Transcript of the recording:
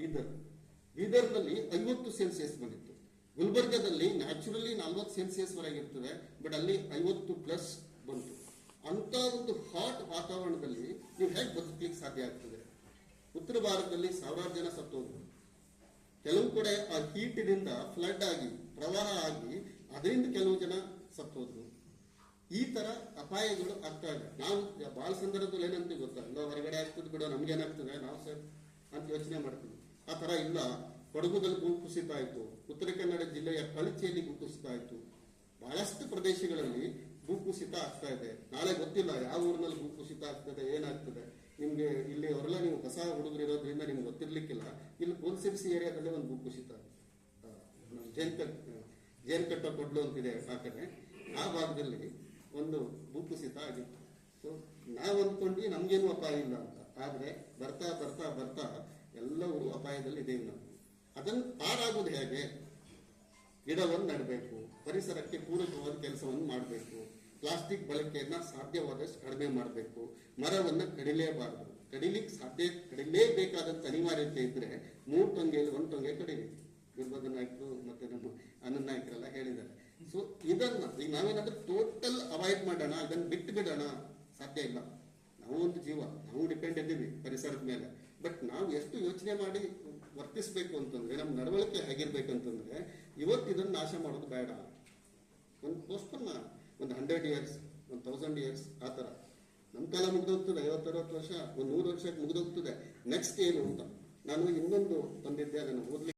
ಬೀದರ್. ಬೀದರ್ನಲ್ಲಿ ಐವತ್ತು ಸೆಲ್ಸಿಯಸ್ ಬಂದಿತ್ತು. ಗುಲ್ಬರ್ಗದಲ್ಲಿ ನ್ಯಾಚುರಲಿ ನಲ್ವತ್ತು ಸೆಲ್ಸಿಯಸ್ ವರೆಗೆ ಇರ್ತದೆ ಬಟ್ ಅಲ್ಲಿ ಐವತ್ತು ಪ್ಲಸ್ ಬಂತು. ಅಂತ ಒಂದು ಹಾಟ್ ವಾತಾವರಣದಲ್ಲಿ ನೀವು ಹೇಗೆ ಬದುಕಲಿಕ್ಕೆ ಸಾಧ್ಯ ಆಗ್ತದೆ? ಉತ್ತರ ಭಾರತದಲ್ಲಿ ಸಾವಿರಾರು ಜನ ಸತ್ತೋದ್ರು. ಕೆಲವು ಕಡೆ ಆ ಹೀಟಿನಿಂದ ಫ್ಲಡ್ ಆಗಿ, ಪ್ರವಾಹ ಆಗಿ, ಅದರಿಂದ ಕೆಲವು ಜನ ಸತ್ತೋದ್ರು. ಈ ತರ ಅಪಾಯಗಳು ಆಗ್ತಾ ಇದೆ. ನಾವು ಬಾಲ ಸಂದರ್ಭದಲ್ಲಿ ಏನಂತ ಗೊತ್ತಾ? ಹೊರಗಡೆ ಆಗ್ತದೆ ಬಿಡೋ ನಮ್ಗೇನಾಗ್ತದೆ ನಾವು ಸರ್ ಅಂತ ಯೋಚನೆ ಮಾಡ್ತೀವಿ. ಆ ಥರ ಇಲ್ಲ. ಕೊಡಗುದಲ್ಲಿ ಭೂಕುಸಿತ ಆಯಿತು. ಉತ್ತರ ಕನ್ನಡ ಜಿಲ್ಲೆಯ ಕಳಚಿಯಲ್ಲಿ ಭೂಕುಸಿತ ಆಯ್ತು. ಬಹಳಷ್ಟು ಪ್ರದೇಶಗಳಲ್ಲಿ ಭೂಕುಸಿತ ಆಗ್ತಾ ಇದೆ. ನಾಳೆ ಗೊತ್ತಿಲ್ಲ ಯಾವ ಊರಿನಲ್ಲಿ ಭೂಕುಸಿತ ಆಗ್ತದೆ, ಏನಾಗ್ತದೆ. ನಿಮಗೆ ಇಲ್ಲಿ ಅವರೆಲ್ಲ ನೀವು ಹೊಸ ಹುಡುಗರು ಇರೋದ್ರಿಂದ ನಿಮ್ಗೆ ಗೊತ್ತಿರ್ಲಿಕ್ಕಿಲ್ಲ. ಇಲ್ಲಿ ಕೋಲ್ಸಿರ್ಸಿ ಏರಿಯಾದಲ್ಲಿ ಒಂದು ಭೂಕುಸಿತ ಜೇನ್ ಕಟ್ ಜೇನ್ ಕಟ್ಟ ಕೊಡ್ಲು ಅಂತಿದೆ ಆ ಆ ಭಾಗದಲ್ಲಿ ಒಂದು ಭೂಕುಸಿತ ಆಗಿತ್ತು. ಸೊ ನಾವು ಅಂದ್ಕೊಂಡ್ವಿ ನಮ್ಗೇನು ಅಪಾಯ ಇಲ್ಲ ಅಂತ. ಆದ್ರೆ ಬರ್ತಾ ಬರ್ತಾ ಬರ್ತಾ ಎಲ್ಲರೂ ಅಪಾಯದಲ್ಲಿ ಇದೆ ನಾವು ಅದನ್ನು ಪಾರಾಗೋದು ಹೇಗೆ? ಗಿಡವನ್ನು ನೆಡಬೇಕು, ಪರಿಸರಕ್ಕೆ ಪೂರಕವಾದ ಕೆಲಸವನ್ನು ಮಾಡಬೇಕು, ಪ್ಲಾಸ್ಟಿಕ್ ಬಳಕೆಯನ್ನು ಸಾಧ್ಯವಾದಷ್ಟು ಕಡಿಮೆ ಮಾಡಬೇಕು, ಮರವನ್ನು ಕಡಿಲೇಬಾರದು. ಕಡಿಲಿಕ್ಕೆ ಸಾಧ್ಯ ಕಡಿಲೇಬೇಕಾದಂಥ ಅನಿವಾರ್ಯತೆ ಇದ್ದರೆ ಮೂರು ಟೊಂಗೆಯಲ್ಲಿ ಒಂದು ಟೊಂಗೆ ಕಡಿಲಿ. ದುರ್ಬದ ನಾಯಕರು ಮತ್ತೆ ನಮ್ಮ ಅನಂತ ನಾಯಕರೆಲ್ಲ ಹೇಳಿದ್ದಾರೆ. ಸೊ ಇದನ್ನು ಈಗ ನಾವೇನಾದರೂ ಟೋಟಲ್ ಅವಾಯ್ಡ್ ಮಾಡೋಣ, ಇದನ್ನು ಬಿಟ್ಟು ಬಿಡೋಣ? ಸಾಧ್ಯ ಇಲ್ಲ. ನಾವು ಒಂದು ಜೀವ, ನಾವು ಡಿಪೆಂಡ್ ಇದ್ದೀವಿ ಪರಿಸರದ ಮೇಲೆ. ಬಟ್ ನಾವು ಎಷ್ಟು ಯೋಚನೆ ಮಾಡಿ ವರ್ತಿಸ್ಬೇಕು ಅಂತಂದ್ರೆ ನಮ್ಮ ನಡವಳಿಕೆ ಹೇಗಿರ್ಬೇಕು ಅಂತಂದ್ರೆ, ಇವತ್ತು ಇದನ್ನು ನಾಶ ಮಾಡೋದು ಬೇಡ. ಒಂದು ಪೋಸ್ಟ್ಪೋನ್ ಒಂದು ಹಂಡ್ರೆಡ್ ಇಯರ್ಸ್ ಒಂದು ತೌಸಂಡ್ ಇಯರ್ಸ್ ಆ ಥರ. ನಮ್ಮ ಕಾಲ ಮುಗ್ದೋಗ್ತದೆ, ಐವತ್ತರವತ್ತು ವರ್ಷ, ಒಂದು ನೂರು ವರ್ಷಕ್ಕೆ ಮುಗಿದೋಗ್ತದೆ. ನೆಕ್ಸ್ಟ್ ಏನು ಅಂತ? ನಾನು ಇನ್ನೊಂದು ತಂದಿದ್ದೆ, ಅದನ್ನು